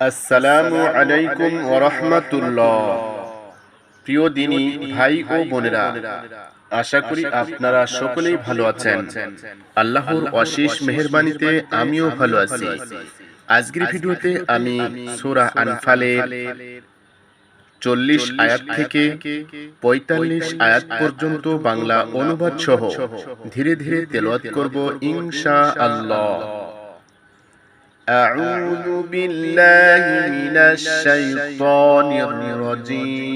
আসসালামু আলাইকুম ওরহমতুল্লাহ প্রিয় দিনী ভাই ও বোনেরা আশা করি আপনারা সকলেই ভালো আছেন। আল্লাহর অশেষ মেহেরবানিতে আমিও ভালো আছি। আজকের ভিডিওতে আমি সূরা আনফালের চল্লিশ আয়াত থেকে পঁয়তাল্লিশ আয়াত পর্যন্ত বাংলা অনুবাদ সহ ধীরে ধীরে তেলাওয়াত করব ইনশা আল্লাহ أعوذ بالله من الشيطان الرجيم.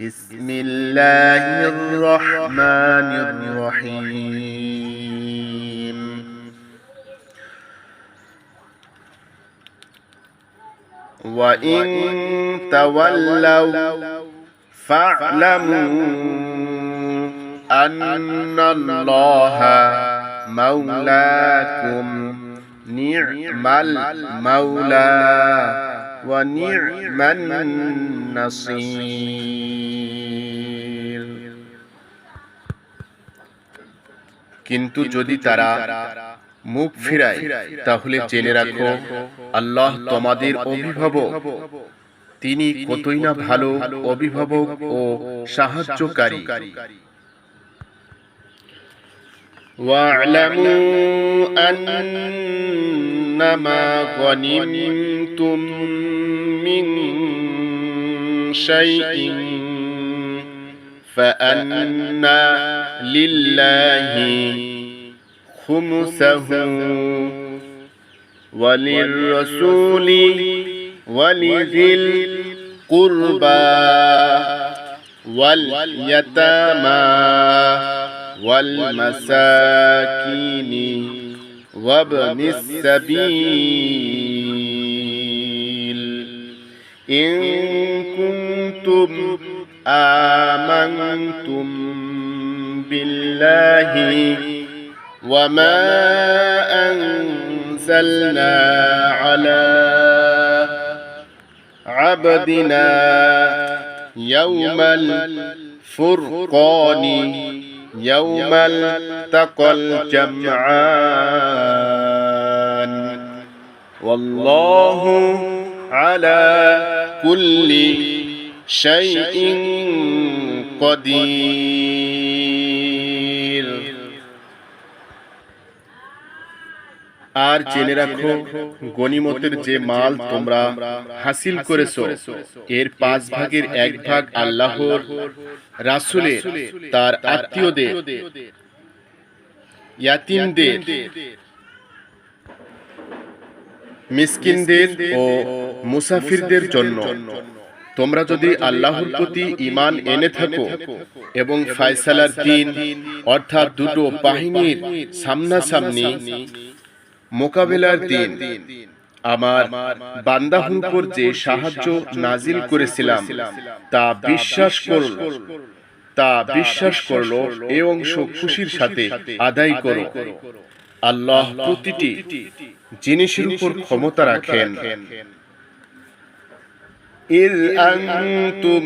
بسم الله الرحمن الرحيم. وإن تولوا فاعلموا أن الله مولاكم نعم المولى ونعم النصير কিন্তু যদি তারা মুখ ফিরায় তাহলে জেনে রাখো আল্লাহ তোমাদের অভিভাবক তিনি কতই না ভালো অভিভাবক ও সাহায্যকারী واعلموا أنما غنمتم من شيء فأن لله خمسه وللرسول ولذي القربى واليتامى والمساكين وابن السبيل. إن كنتم آمنتم بالله وما أنزلنا على عبدنا يوم الفرقان يوم التقى الجمعان والله على كل شيء قدير আর জেনে রাখো গনিমতের যে মাল তোমরা হাসিল করেছ এর পাঁচ ভাগের এক ভাগ আল্লাহর রাসুলের তার আত্মীয়দের। ইয়াতিমদের মিসকিনদের ও মুসাফিরদের জন্য। তোমরা যদি আল্লাহর প্রতি ইমান এনে থাকো এবং ফায়সালার দিন অর্থাৎ দুটো বাহিনীর সামনাসামনি মোকাবেলার দিন আমার বান্দাহুর উপর যে সাহায্য নাজিল করেছিলাম তা বিশ্বাস করল তা বিশ্বাস করলো এ অংশ খুশির সাথে আদায় করো আল্লাহ প্রতিটি জিনিসের উপর ক্ষমতা রাখেন إذ أنتم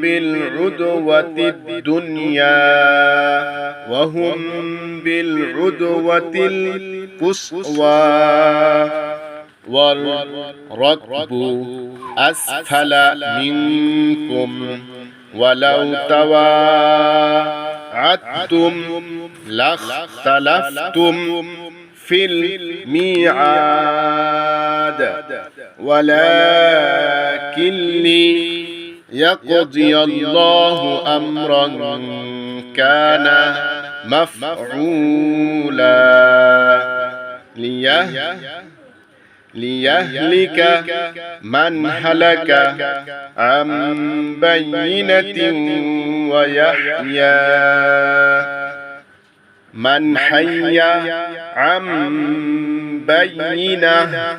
بالعدوة الدنيا وهم بالعدوة القصوى والركب أسفل منكم ولو تواعدتم لاختلفتم في الميعاد ولكن ليقضي الله أمرا كان مفعولا. ليه ليهلك من هلك عن بينة ويحيى من حي عن بينة.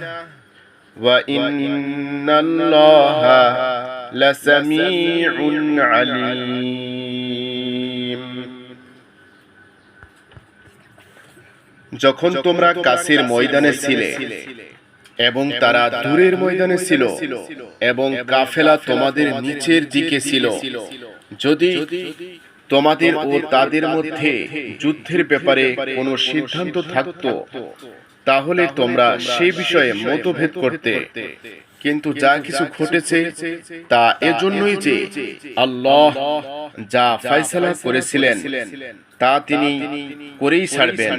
وإن الله لسميع عليم. যখন তোমরা কাছের ময়দানে ছিলে এবং তারা দূরের ময়দানে ছিল এবং কাফেলা তোমাদের নিচের দিকে ছিল। যদি তোমাদের ও তাদের মধ্যে যুদ্ধের ব্যাপারে কোনো সিদ্ধান্ত থাকত তাহলে তোমরা সেই বিষয়ে মতভেদ করতে। কিন্তু যা কিছু ঘটেছে তা এজন্যই যে আল্লাহ যা ফয়সালা করেছিলেন তা তিনি করেই ছাড়বেন।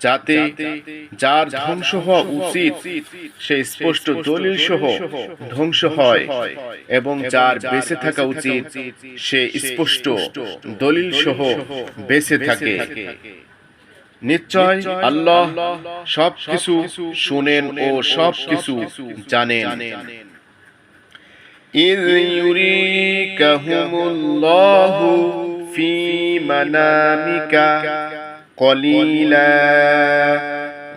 যাতে যার ধ্বংস হওয়া উচিত সে স্পষ্ট দলিল সহ ধ্বংস হয় এবং যার বেঁচে থাকা উচিত সে স্পষ্ট দলিল সহ বেঁচে থাকে। নিশ্চয় আল্লাহ সব কিছু শুনেন ও সব কিছু জানেন إذ يريكهم الله في منامك قليلا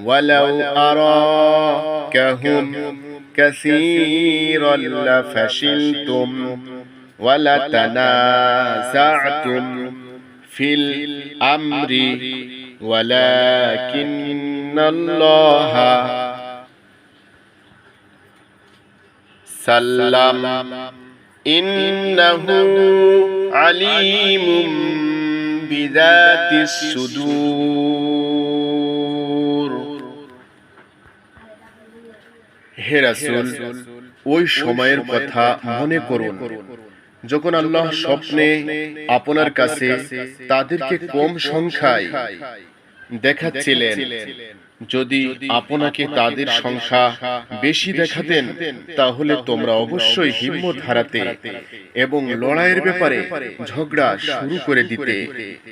ولو أراكهم كثيرا لفشلتم ولتنازعتم في الأمر ولكن الله سلم إنه عليم بذات الصدور হে রাসূল ওই সময়ের কথা মনে করুন যখন আল্লাহ স্বপ্নে আপনার কাছে তাদেরকে কম সংখ্যায় দেখাচ্ছিলেন। যদি আপনাকে তাদের সংখ্যা বেশি দেখাতেন তাহলে তোমরা অবশ্যই হিম্মত হারাতে এবং লড়াইয়ের ব্যাপারে ঝগড়া শুরু করে দিতে।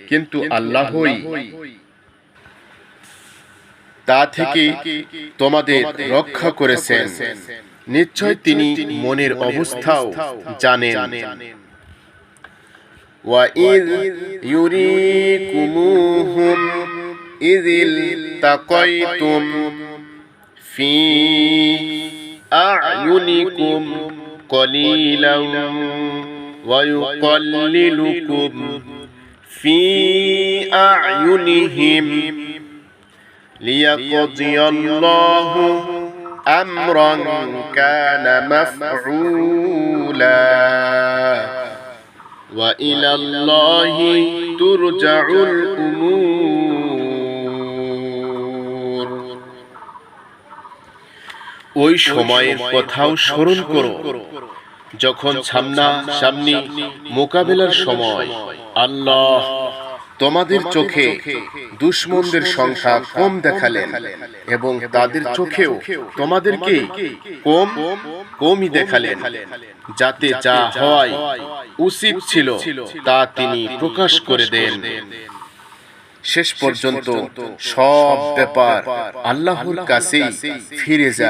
কিন্তু আল্লাহই তা থেকে তোমাদের রক্ষা করেছেন। নিশ্চয় তিনি মনের অবস্থাও জানেন وَإِذْ يُرِيكُمُوهُمْ إِذِ الْتَقَيْتُمْ فِي أَعْيُنِكُمْ قَلِيلًا وَيُقَلِّلُكُمْ فِي أَعْيُنِهِمْ لِيَقْضِيَ اللَّهُ أَمْرًا كَانَ مَفْعُولًا وإلى الله ترجع الأمور ওই সময়ের কথাও স্মরণ করো যখন সামনা সামনি মোকাবেলার সময় আল্লাহ তোমাদের চোখে দুশ্মনদের সংখ্যা কম দেখালেন এবং তাদের চোখেও তোমাদেরকে কম, কমই দেখালেন, যাতে যা হয় উচিত ছিল তা তিনি প্রকাশ করে দেন। শেষ পর্যন্ত সব ব্যাপার আল্লাহর কাছেই ফিরে যায়।